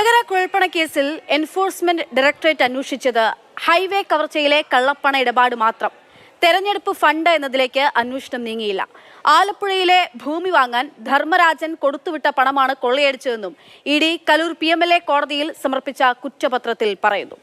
കൊടകര കുഴൽപ്പണ കേസിൽ enforcement directorate അന്വേഷിച്ചത് ഹൈവേ കവർച്ചയിലെ കള്ളപ്പണ ഇടപാട് മാത്രം. തെരഞ്ഞെടുപ്പ് ഫണ്ട് എന്നതിലേക്ക് അന്വേഷണം നീങ്ങിയില്ല. ആലപ്പുഴയിലെ ഭൂമി വാങ്ങാൻ ധർമ്മരാജൻ കൊടുത്തുവിട്ട പണമാണ് കൊള്ളയടിച്ചതെന്നും E D Kaloor P M L A കോടതിയിൽ സമർപ്പിച്ച കുറ്റപത്രത്തിൽ പറയുന്നു.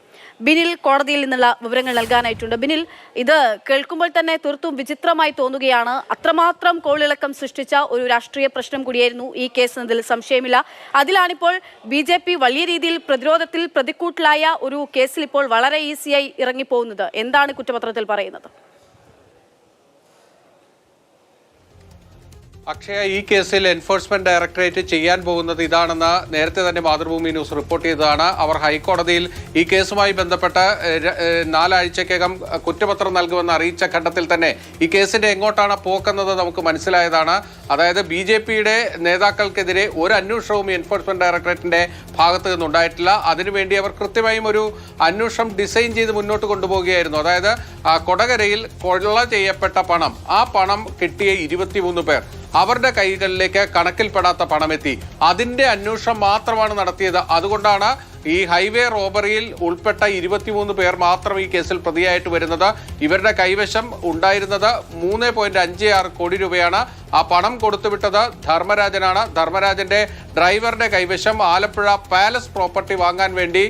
ബിനിൽ കോടതിയിൽ നിന്നുള്ള വിവരങ്ങൾ നൽകാനായിട്ടുണ്ട്. ബിനിൽ ഇത് കേൾക്കുമ്പോൾ തന്നെ തീർത്തും വിചിത്രമായി തോന്നുകയാണ്. അത്രമാത്രം കോളിളക്കം സൃഷ്ടിച്ച ഒരു രാഷ്ട്രീയ പ്രശ്നം കൂടിയായിരുന്നു ഈ കേസ് എന്നതിൽ സംശയമില്ല. അതിലാണിപ്പോൾ ബി ജെ പി വലിയ രീതിയിൽ പ്രതിരോധത്തിൽ പ്രതിക്കൂട്ടിലായ ഒരു കേസിൽ ഇപ്പോൾ വളരെ ഈസിയായി ഇറങ്ങിപ്പോകുന്നത്. എന്താണ് കുറ്റപത്രത്തിൽ പറയുന്നത്? അക്ഷയ ഈ കേസിൽ എൻഫോഴ്സ്മെന്റ് ഡയറക്ടറേറ്റ് ചെയ്യാൻ പോകുന്നത് ഇതാണെന്ന് നേരത്തെ തന്നെ മാതൃഭൂമി ന്യൂസ് റിപ്പോർട്ട് ചെയ്തതാണ്. അവർ ഹൈക്കോടതിയിൽ ഈ കേസുമായി ബന്ധപ്പെട്ട് നാലാഴ്ചക്കകം കുറ്റപത്രം നൽകുമെന്ന് അറിയിച്ച ഘട്ടത്തിൽ തന്നെ ഈ കേസിന്റെ എങ്ങോട്ടാണ് പോക്കുന്നത് നമുക്ക് മനസ്സിലായതാണ്. അതായത് ബി ജെ പിയുടെ നേതാക്കൾക്കെതിരെ ഒരു അന്വേഷണവും എൻഫോഴ്സ്മെന്റ് ഡയറക്ടറേറ്റിന്റെ ഭാഗത്ത് നിന്നുണ്ടായിട്ടില്ല. അതിനുവേണ്ടി അവർ കൃത്യമായും ഒരു അന്വേഷണം ഡിസൈൻ ചെയ്ത് മുന്നോട്ട് കൊണ്ടുപോവുകയായിരുന്നു. അതായത് കൊടകരയിൽ കൊള്ള ചെയ്യപ്പെട്ട പണം ആ പണം കിട്ടിയ ഇരുപത്തിമൂന്ന് പേർ. അവരുടെ കൈകളിലേക്ക് കണക്കിൽപ്പെടാത്ത പണമെത്തി. അതിന്റെ അന്വേഷണം മാത്രമാണ് നടത്തിയത്. അതുകൊണ്ടാണ് ഈ ഹൈവേ റോബറിയിൽ ഉൾപ്പെട്ട ഇരുപത്തിമൂന്ന് പേർ മാത്രം ഈ കേസിൽ പ്രതിയായിട്ട് വരുന്നത്. ഇവരുടെ കൈവശം ഉണ്ടായിരുന്നത് മൂന്ന് പോയിന്റ് അഞ്ച് ആറ് കോടി രൂപയാണ്. ആ പണം കൊടുത്തുവിട്ടത് ധർമ്മരാജനാണ്. ധർമ്മരാജന്റെ ഡ്രൈവറുടെ കൈവശം ആലപ്പുഴ പാലസ് പ്രോപ്പർട്ടി വാങ്ങാൻ വേണ്ടി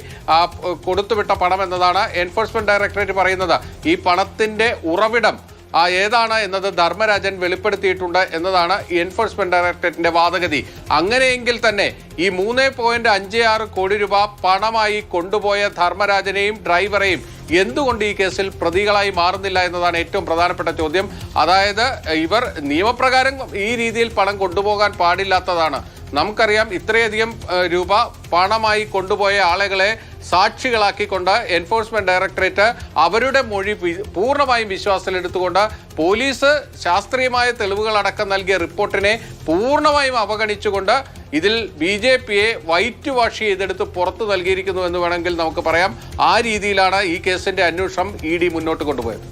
കൊടുത്തുവിട്ട പണം എന്നതാണ് എൻഫോഴ്സ്മെന്റ് ഡയറക്ടറേറ്റ് പറയുന്നത്. ഈ പണത്തിന്റെ ഉറവിടം ആ ഏതാണ് എന്നത് ധർമ്മരാജൻ വെളിപ്പെടുത്തിയിട്ടുണ്ട് എന്നതാണ് എൻഫോഴ്സ്മെന്റ് ഡയറക്ടറേറ്റിന്റെ വാദഗതി. അങ്ങനെയെങ്കിൽ തന്നെ ഈ മൂന്ന് പോയിന്റ് അഞ്ച് ആറ് കോടി രൂപ പണമായി കൊണ്ടുപോയ ധർമ്മരാജനെയും ഡ്രൈവറെയും എന്തുകൊണ്ട് ഈ കേസിൽ പ്രതികളായി മാറുന്നില്ല എന്നതാണ് ഏറ്റവും പ്രധാനപ്പെട്ട ചോദ്യം. അതായത് ഇവർ നിയമപ്രകാരം ഈ രീതിയിൽ പണം കൊണ്ടുപോകാൻ പാടില്ലാത്തതാണ്. നമുക്കറിയാം ഇത്രയധികം രൂപ പണമായി കൊണ്ടുപോയ ആളുകളെ സാക്ഷികളാക്കിക്കൊണ്ട് എൻഫോഴ്സ്മെന്റ് ഡയറക്ടറേറ്റ് അവരുടെ മൊഴി പൂർണമായും വിശ്വാസത്തിലെടുത്തുകൊണ്ട് പോലീസ് ശാസ്ത്രീയമായ തെളിവുകൾ അടക്കം നൽകിയ റിപ്പോർട്ടിനെ പൂർണമായും അവഗണിച്ചുകൊണ്ട് ഇതിൽ ബി ജെ പിയെ വൈറ്റ് വാഷ് ചെയ്തെടുത്ത് പുറത്തു നൽകിയിരിക്കുന്നു എന്ന് വേണമെങ്കിൽ നമുക്ക് പറയാം. ആ രീതിയിലാണ് ഈ കേസിന്റെ അന്വേഷണം ഇ ഡി മുന്നോട്ട് കൊണ്ടുപോയത്.